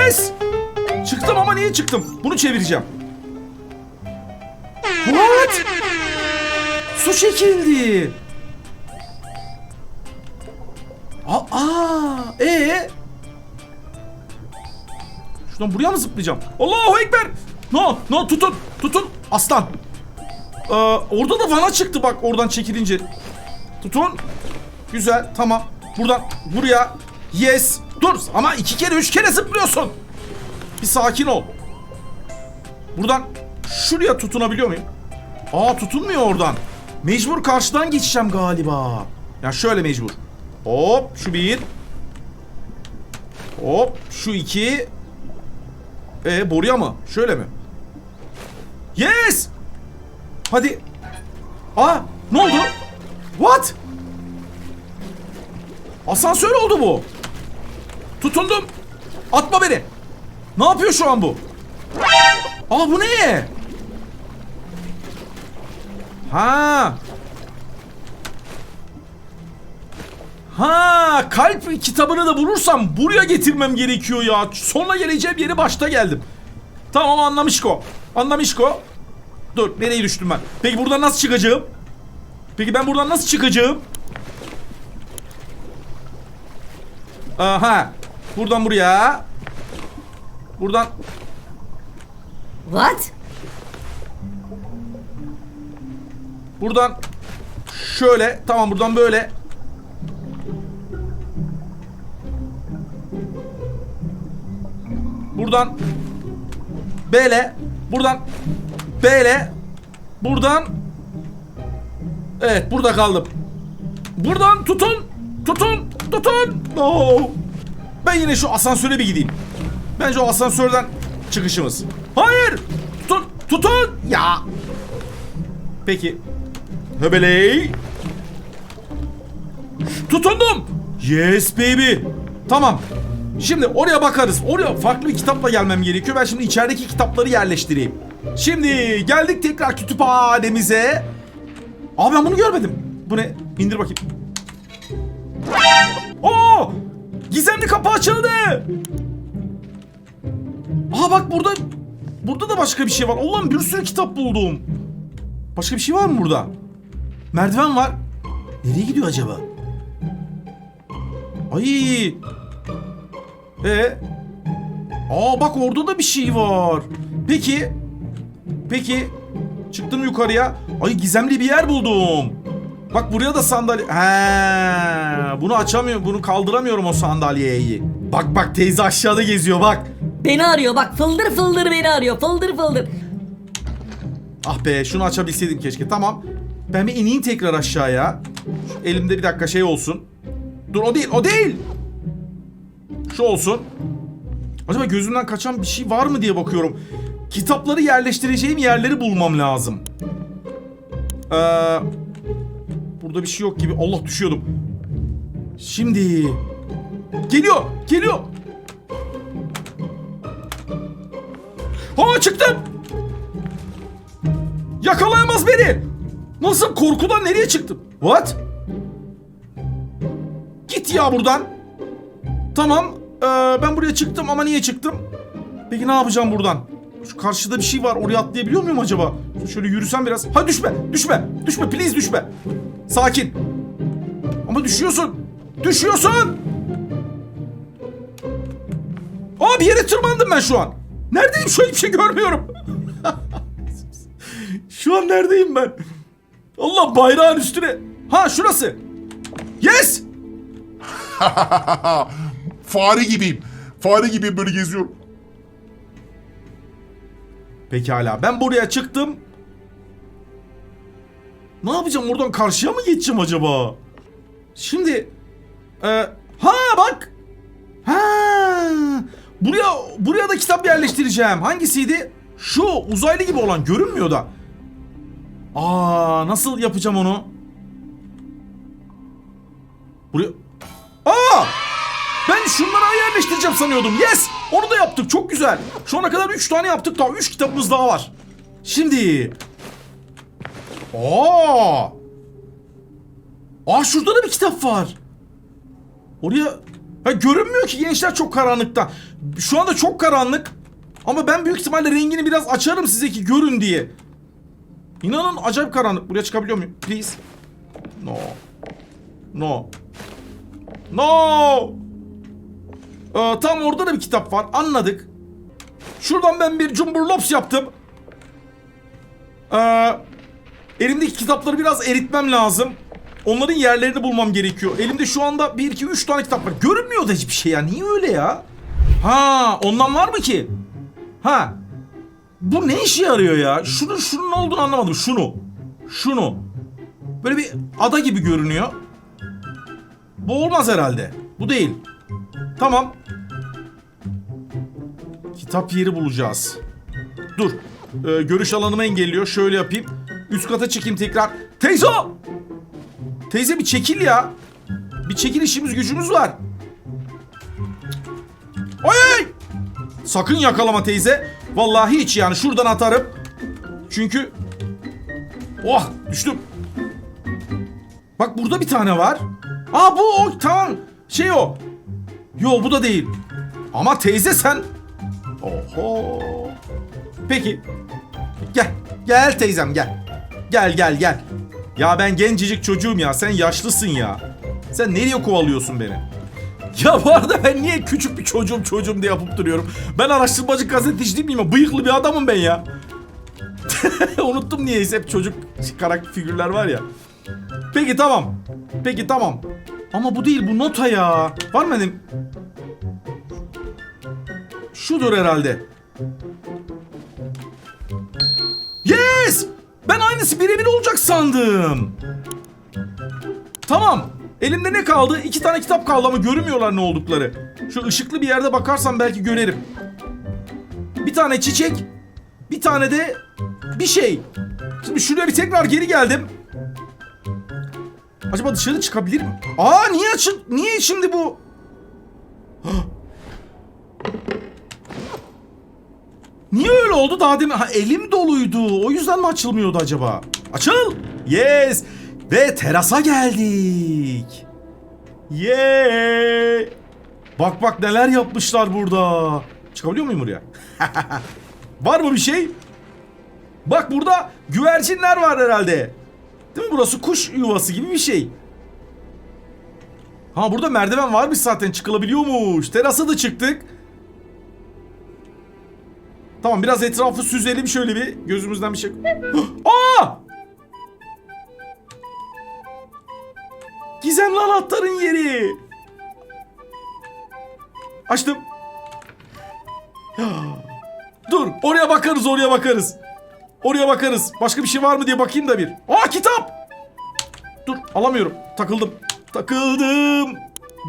Yes! Çıktım ama niye çıktım? Bunu çevireceğim. What? Su çekildi. Aa, aa, ee? Şuradan buraya mı zıplayacağım? Allahu Ekber! No, no tutun, tutun. Aslan. Ee, orada da vana çıktı bak oradan çekilince. Tutun. Güzel, tamam. Buradan buraya. Yes. Dur ama iki kere üç kere zıplıyorsun. Bir sakin ol. Buradan şuraya tutunabiliyor muyum? Aa tutunmuyor oradan. Mecbur karşıdan geçeceğim galiba. Ya şöyle mecbur. Hop şu bir. Hop şu iki. E boruya mı? Şöyle mi? Yes! Hadi. Aa ne oldu? What? Asansör oldu bu. Tutundum. Atma beni. Ne yapıyor şu an bu? Aa bu ne? Ha. Ha, kalp kitabını da bulursam buraya getirmem gerekiyor ya. Sonra geleceğim yeri başta geldim. Tamam anlamışko. Anlamışko. Dur nereye düştüm ben? Peki buradan nasıl çıkacağım? Peki ben buradan nasıl çıkacağım? Aha. Buradan buraya. Buradan What? buradan şöyle. Tamam buradan böyle. Buradan böyle. Buradan böyle. Buradan Evet burada kaldım. Buradan tutun. Tutun. Tutun. No. Ben yine şu asansöre bir gideyim. Bence o asansörden çıkışımız. Hayır. Tutun. Tutun. Ya. Peki. Höbeley. Tutundum. Yes baby. Tamam. Şimdi oraya bakarız. Oraya farklı bir kitapla gelmem gerekiyor. Ben şimdi içerideki kitapları yerleştireyim. Şimdi geldik tekrar kütüphanemize. Aa ben bunu görmedim. Bu ne? İndir bakayım. Oo! Gizemli kapı açıldı. Aa bak burada burada da başka bir şey var. Allah'ım bir sürü kitap buldum. Başka bir şey var mı burada? Merdiven var. Nereye gidiyor acaba? Ay. E. Aa bak orada da bir şey var. Peki. Peki. Çıktım yukarıya. Ay gizemli bir yer buldum. Bak buraya da sandalye. He, bunu açamıyorum. Bunu kaldıramıyorum o sandalyeyi. Bak bak teyze aşağıda geziyor bak. Beni arıyor bak fıldır fıldır beni arıyor fıldır fıldır. Ah be şunu açabilseydim keşke. Tamam. Ben bir ineyim tekrar aşağıya. Şu elimde bir dakika şey olsun. Dur o değil o değil. Şu olsun. Acaba gözümden kaçan bir şey var mı diye bakıyorum. Kitapları yerleştireceğim yerleri bulmam lazım. Ee, burada bir şey yok gibi. Allah düşüyordum. Şimdi. Geliyor. Geliyor. Ha çıktım. Yakalayamaz beni. Nasıl korkudan nereye çıktım? What? Git ya buradan. Tamam. ee, ben buraya çıktım ama niye çıktım? Peki ne yapacağım buradan? Şu karşıda bir şey var. Oraya atlayabiliyor muyum acaba? Şöyle yürüsem biraz. Ha düşme. Düşme. Düşme. Please düşme. Sakin. Ama düşüyorsun. Düşüyorsun. Aa bir yere tırmandım ben şu an. Neredeyim? An hiçbir şey görmüyorum. Şu an neredeyim ben? Allah bayrağın üstüne. Ha şurası. Yes! Fare gibiyim. Fare gibi böyle geziyorum. Pekala ben buraya çıktım. Ne yapacağım oradan karşıya mı geçeceğim acaba? Şimdi e, ha bak. Ha buraya buraya da kitap yerleştireceğim. Hangisiydi? Şu uzaylı gibi olan görünmüyor da. Aa nasıl yapacağım onu? Buraya Aa! Ben şunları yerleştireceğim sanıyordum. Yes! Onu da yaptık. Çok güzel. Şu ana kadar 3 tane yaptık. Daha 3 kitabımız daha var. Şimdi. Aa! Aa şurada da bir kitap var. Oraya Ha, görünmüyor ki gençler çok karanlıkta. Şu anda çok karanlık. Ama ben büyük ihtimalle rengini biraz açarım size ki görün diye. İnanın acayip karanlık. Buraya çıkabiliyor muyum? Please. No. No. No. Ee, tam orada da bir kitap var. Anladık. Şuradan ben bir cumburlops yaptım. Ee, elimdeki kitapları biraz eritmem lazım. Onların yerlerini bulmam gerekiyor. Elimde şu anda 1, 2, 3 tane kitap var. Görünmüyor da hiçbir şey ya. Niye öyle ya? Ha, ondan var mı ki? Ha. Bu ne işe yarıyor ya? Şunun şunun ne olduğunu anlamadım. Şunu. Şunu. Böyle bir ada gibi görünüyor. Bu olmaz herhalde. Bu değil. Tamam. Kitap yeri bulacağız. Dur. Ee, görüş alanımı engelliyor. Şöyle yapayım. Üst kata çıkayım tekrar. Teyze! Teyze bir çekil ya. Bir çekil işimiz gücümüz var. Oy! oy! Sakın yakalama teyze. Vallahi hiç yani şuradan atarım. Çünkü... Oh düştüm. Bak burada bir tane var. Aa bu o tamam. Şey o. Yo bu da değil. Ama teyze sen... Oho. Peki. Gel. Gel teyzem gel. Gel gel gel. Ya ben gencecik çocuğum ya. Sen yaşlısın ya. Sen nereye kovalıyorsun beni? Ya bu arada ben niye küçük bir çocuğum çocuğum diye yapıp duruyorum. Ben araştırmacı gazeteci değil miyim? Bıyıklı bir adamım ben ya. Unuttum niyeyse hep çocuk karakter figürler var ya. Peki tamam. Peki tamam. Ama bu değil bu nota ya. Var mı benim? Şudur herhalde. Aynısı birebir olacak sandım. Tamam. Elimde ne kaldı? İki tane kitap kaldı ama görünmüyorlar ne oldukları. Şu ışıklı bir yerde bakarsam belki görerim. Bir tane çiçek. Bir tane de bir şey. Şimdi şuraya bir tekrar geri geldim. Acaba dışarı çıkabilir mi? Aa niye açın? Niye şimdi bu? oldu daha demin? Ha elim doluydu. O yüzden mi açılmıyordu acaba? Açıl. Yes. Ve terasa geldik. Yeah. Bak bak neler yapmışlar burada. Çıkabiliyor muyum buraya? var mı bir şey? Bak burada güvercinler var herhalde. Değil mi burası kuş yuvası gibi bir şey. Ha burada merdiven varmış zaten çıkılabiliyormuş. Terasa da çıktık. Tamam biraz etrafı süzelim şöyle bir gözümüzden bir şey. Aa! Gizemli anahtarın yeri. Açtım. Dur oraya bakarız oraya bakarız. Oraya bakarız. Başka bir şey var mı diye bakayım da bir. Aa kitap. Dur alamıyorum. Takıldım. Takıldım.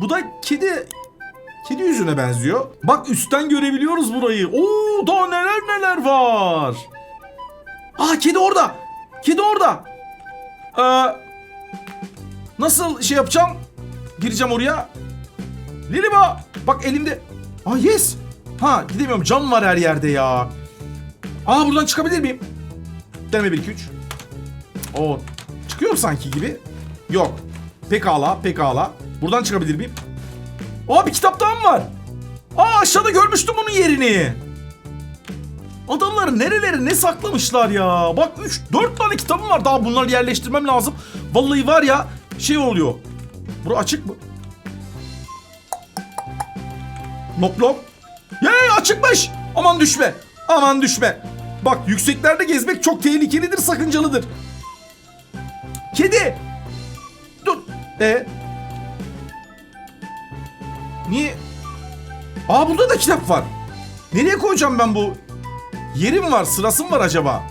Bu da kedi Kedi yüzüne benziyor. Bak üstten görebiliyoruz burayı. Oo daha neler neler var. Aa kedi orada. Kedi orada. Ee, nasıl şey yapacağım? Gireceğim oraya. Liliba. Bak elimde. Aa yes. Ha gidemiyorum. Cam var her yerde ya. Aa buradan çıkabilir miyim? Deneme 1 2 3. Oo çıkıyorum sanki gibi. Yok. Pekala, pekala. Buradan çıkabilir miyim? Aa bir kitap daha mı var? Aa aşağıda görmüştüm bunun yerini. Adamlar nereleri ne saklamışlar ya. Bak 3 4 tane kitabım var daha bunları yerleştirmem lazım. Vallahi var ya şey oluyor. Bura açık mı? Nok nok. Yey açıkmış. Aman düşme. Aman düşme. Bak yükseklerde gezmek çok tehlikelidir, sakıncalıdır. Kedi. Dur. E Niye? Aa burada da kitap var. Nereye koyacağım ben bu? Yerim var, sırasım var acaba?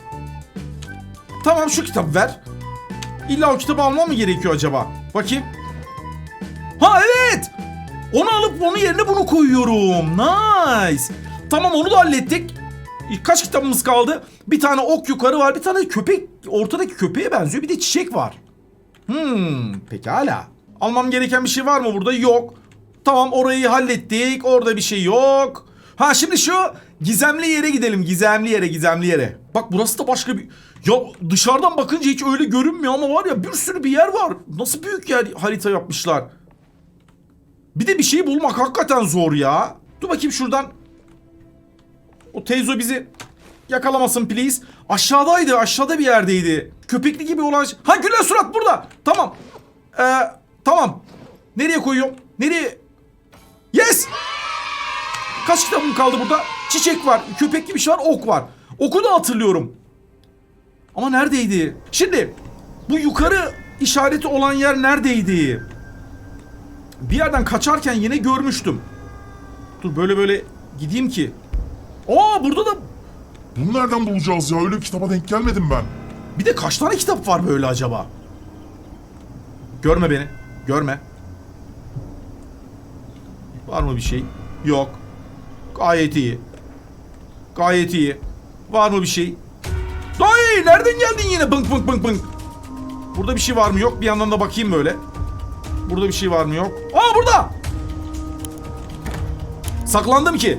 Tamam şu kitap ver. İlla o kitabı almam mı gerekiyor acaba? Bakayım. Ha evet. Onu alıp onun yerine bunu koyuyorum. Nice. Tamam onu da hallettik. Kaç kitabımız kaldı? Bir tane ok yukarı var. Bir tane köpek ortadaki köpeğe benziyor. Bir de çiçek var. Hmm, pekala. Almam gereken bir şey var mı burada? Yok. Tamam orayı hallettik. Orada bir şey yok. Ha şimdi şu gizemli yere gidelim. Gizemli yere, gizemli yere. Bak burası da başka bir... Ya dışarıdan bakınca hiç öyle görünmüyor ama var ya bir sürü bir yer var. Nasıl büyük yer harita yapmışlar. Bir de bir şeyi bulmak hakikaten zor ya. Dur bakayım şuradan. O teyze bizi yakalamasın please. Aşağıdaydı aşağıda bir yerdeydi. Köpekli gibi olan. Ha gülen surat burada. Tamam. Ee, tamam. Nereye koyuyorum? Nereye? Yes! Kaç kitabım kaldı burada? Çiçek var, köpekli bir şey var, ok var. Oku da hatırlıyorum. Ama neredeydi? Şimdi bu yukarı işareti olan yer neredeydi? Bir yerden kaçarken yine görmüştüm. Dur böyle böyle gideyim ki. Aa burada da Bunu nereden bulacağız ya? Öyle bir kitaba denk gelmedim ben. bir de kaç tane kitap var böyle acaba? Görme beni. Görme. Var mı bir şey? Yok. Gayet iyi. Gayet iyi. Var mı bir şey? Dayı nereden geldin yine? Bınk bınk bınk bınk. Burada bir şey var mı yok? Bir yandan da bakayım böyle. Burada bir şey var mı yok? Aa burada! Saklandım ki.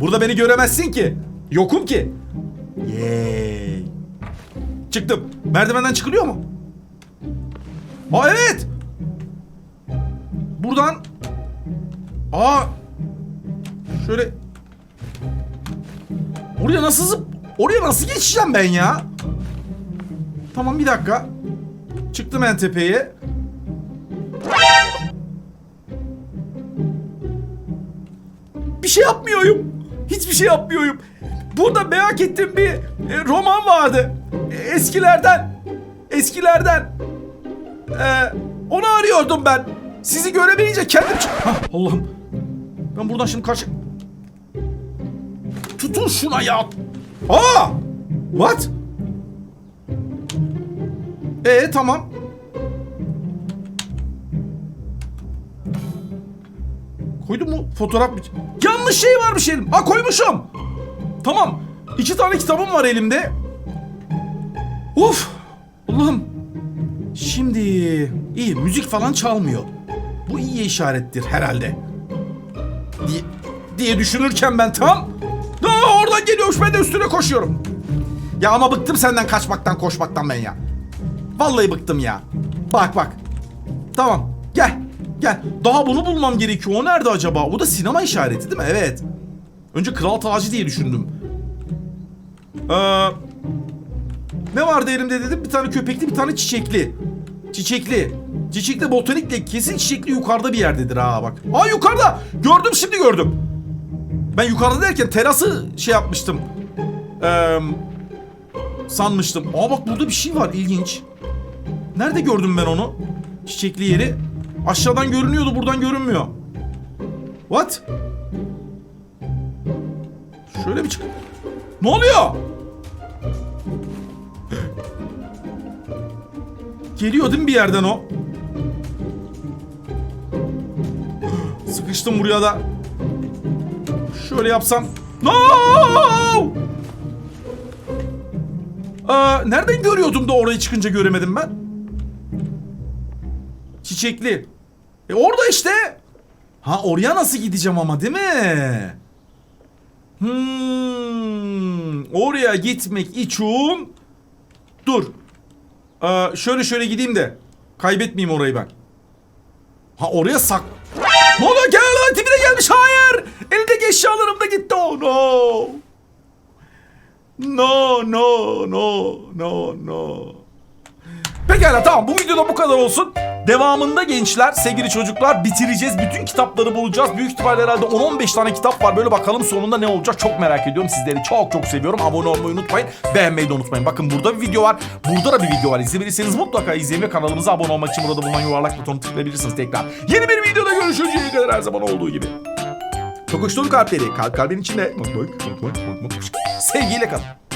Burada beni göremezsin ki. Yokum ki. Yay. Çıktım. Merdivenden çıkılıyor mu? Aa evet. Aa şöyle Oraya nasıl zıp Oraya nasıl geçeceğim ben ya? Tamam bir dakika. Çıktım en tepeye. Bir şey yapmıyorum. Hiçbir şey yapmıyorum. Burada merak ettiğim bir e, roman vardı. E, eskilerden. Eskilerden. E, onu arıyordum ben. Sizi göremeyince kendim... Allah'ım. Ben buradan şimdi karşı... Tutun şuna ya. Aa! What? Ee tamam. Koydum mu fotoğraf mı? Yanlış şey varmış elim. Ha koymuşum. Tamam. İki tane kitabım var elimde. Uf. Allah'ım. Şimdi iyi müzik falan çalmıyor. Bu iyi işarettir herhalde. Diye, diye düşünürken ben tam Aa, oradan geliyormuş ben de üstüne koşuyorum. Ya ama bıktım senden kaçmaktan koşmaktan ben ya. Vallahi bıktım ya. Bak bak. Tamam gel gel. Daha bunu bulmam gerekiyor. O nerede acaba? O da sinema işareti değil mi? Evet. Önce kral tacı diye düşündüm. Ee, ne vardı elimde dedim? Bir tane köpekli bir tane çiçekli. Çiçekli. Çiçekli botanikle kesin çiçekli yukarıda bir yerdedir ha bak. Aa yukarıda. Gördüm şimdi gördüm. Ben yukarıda derken terası şey yapmıştım. Ee, sanmıştım. Aa bak burada bir şey var ilginç. Nerede gördüm ben onu? Çiçekli yeri. Aşağıdan görünüyordu buradan görünmüyor. What? Şöyle bir çık. Ne oluyor? Geliyor değil mi bir yerden o? Sıkıştım buraya da. Şöyle yapsam. No! Aa, nereden görüyordum da oraya çıkınca göremedim ben? Çiçekli. E orada işte. Ha oraya nasıl gideceğim ama değil mi? Hmm, oraya gitmek için dur. Ee, şöyle şöyle gideyim de kaybetmeyeyim orayı ben. Ha oraya sak... Ne oluyor? Gel lan tipine gelmiş. Hayır. Eldeki eşyalarım da gitti. Oh no. No no no no no. Pekala tamam bu videoda bu kadar olsun. Devamında gençler, sevgili çocuklar bitireceğiz. Bütün kitapları bulacağız. Büyük ihtimalle herhalde 10-15 tane kitap var. Böyle bakalım sonunda ne olacak çok merak ediyorum. Sizleri çok çok seviyorum. Abone olmayı unutmayın. Beğenmeyi de unutmayın. Bakın burada bir video var. Burada da bir video var. İzleyebilirseniz mutlaka izleyin ve kanalımıza abone olmak için burada bulunan yuvarlak butonu tıklayabilirsiniz tekrar. Yeni bir videoda görüşünceye kadar her zaman olduğu gibi. Çok hoş kalpleri. Kalp kalbin içinde. Sevgiyle kalın.